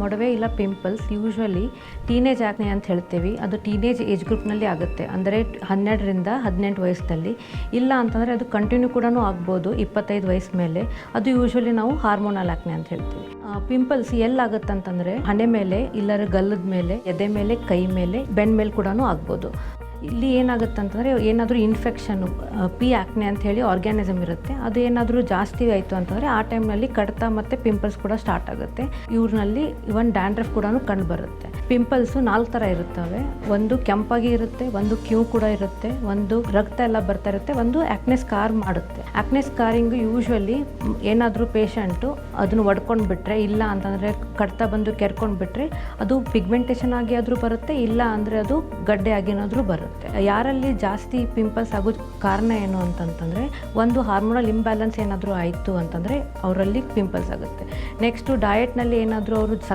ಮೊಡವೆ ಇಲ್ಲ pimples usually teenage ಆಕ್ನೆ ಅಂತ ಹೇಳ್ತೀವಿ. ಅದು ಟೀನೇಜ್ ಏಜ್ ಗ್ರೂಪ್ನಲ್ಲಿ ಆಗುತ್ತೆ. ಅಂದರೆ ಹನ್ನೆರಡರಿಂದ ಹದಿನೆಂಟು ವಯಸ್ಸಲ್ಲಿ. ಇಲ್ಲ ಅಂತಂದರೆ ಅದು ಕಂಟಿನ್ಯೂ ಕೂಡ ಆಗ್ಬೋದು, ಇಪ್ಪತ್ತೈದು ವಯಸ್ಸು ಮೇಲೆ. ಅದು ಯೂಶ್ವಲಿ ನಾವು ಹಾರ್ಮೋನಲ್ ಆಕ್ನೆ ಅಂತ ಹೇಳ್ತೀವಿ. ಪಿಂಪಲ್ಸ್ ಎಲ್ಲಾಗುತ್ತೆ ಅಂತಂದರೆ ಹಣೆ ಮೇಲೆ ಇಲ್ಲರ ಗಲ್ಲದ ಮೇಲೆ, ಎದೆ ಮೇಲೆ, ಕೈ ಮೇಲೆ ಬೆನ್ನ ಮೇಲೆ ಕೂಡ ಆಗ್ಬೋದು. ಇಲ್ಲಿ ಏನಾಗುತ್ತೆ ಅಂತಂದರೆ ಏನಾದರೂ ಇನ್ಫೆಕ್ಷನ್ನು ಪಿ ಆಕ್ನೆ ಅಂತ ಹೇಳಿ ಆರ್ಗ್ಯಾನಿಸಮ್ ಇರುತ್ತೆ. ಅದು ಏನಾದರೂ ಜಾಸ್ತಿ ಆಯಿತು ಅಂತಂದರೆ ಆ ಟೈಮ್ನಲ್ಲಿ ಕಡಿತ ಮತ್ತು ಪಿಂಪಲ್ಸ್ ಕೂಡ ಸ್ಟಾರ್ಟ್ ಆಗುತ್ತೆ. ಇವ್ರನ್ನಲ್ಲಿ ಇವನ್ ಡ್ಯಾಂಡ್ರಫ್ ಕೂಡ ಕಂಡು ಬರುತ್ತೆ. ಪಿಂಪಲ್ಸು ನಾಲ್ಕು ಥರ ಇರುತ್ತವೆ. ಒಂದು ಕೆಂಪಾಗಿ ಇರುತ್ತೆ, ಒಂದು ಕ್ಯೂ ಕೂಡ ಇರುತ್ತೆ, ಒಂದು ರಕ್ತ ಎಲ್ಲ ಬರ್ತಾ ಇರುತ್ತೆ, ಒಂದು ಆಕ್ನೆ ಸ್ಕಾರ್ ಮಾಡುತ್ತೆ. ಆಕ್ನೆ ಸ್ಕಾರಿಂಗ್ ಯೂಶ್ವಲಿ ಏನಾದರೂ ಪೇಷಂಟು ಅದನ್ನು ಒಡ್ಕೊಂಡು ಬಿಟ್ಟರೆ ಇಲ್ಲ ಅಂತಂದರೆ ಕಡ್ತಾ ಬಂದು ಕೆರ್ಕೊಂಡು ಬಿಟ್ಟರೆ ಅದು ಪಿಗ್ಮೆಂಟೇಷನ್ ಆಗಿ ಆದರೂ ಬರುತ್ತೆ, ಇಲ್ಲ ಅಂದರೆ ಅದು ಗಡ್ಡೆ ಆಗಿ ಏನಾದರೂ ಯಾರಲ್ಲಿ ಜಾಸ್ತಿ ಪಿಂಪಲ್ಸ್ ಆಗೋ ಕಾರಣ ಏನು ಅಂತಂತಂದರೆ, ಒಂದು ಹಾರ್ಮೋನಲ್ ಇಂಬ್ಯಾಲೆನ್ಸ್ ಏನಾದರೂ ಆಯಿತು ಅಂತಂದರೆ, ಅವರಲ್ಲಿ ಪಿಂಪಲ್ಸ್ ಆಗುತ್ತೆ. ನೆಕ್ಸ್ಟು ಡಯೆಟ್ನಲ್ಲಿ ಏನಾದರೂ ಅವರು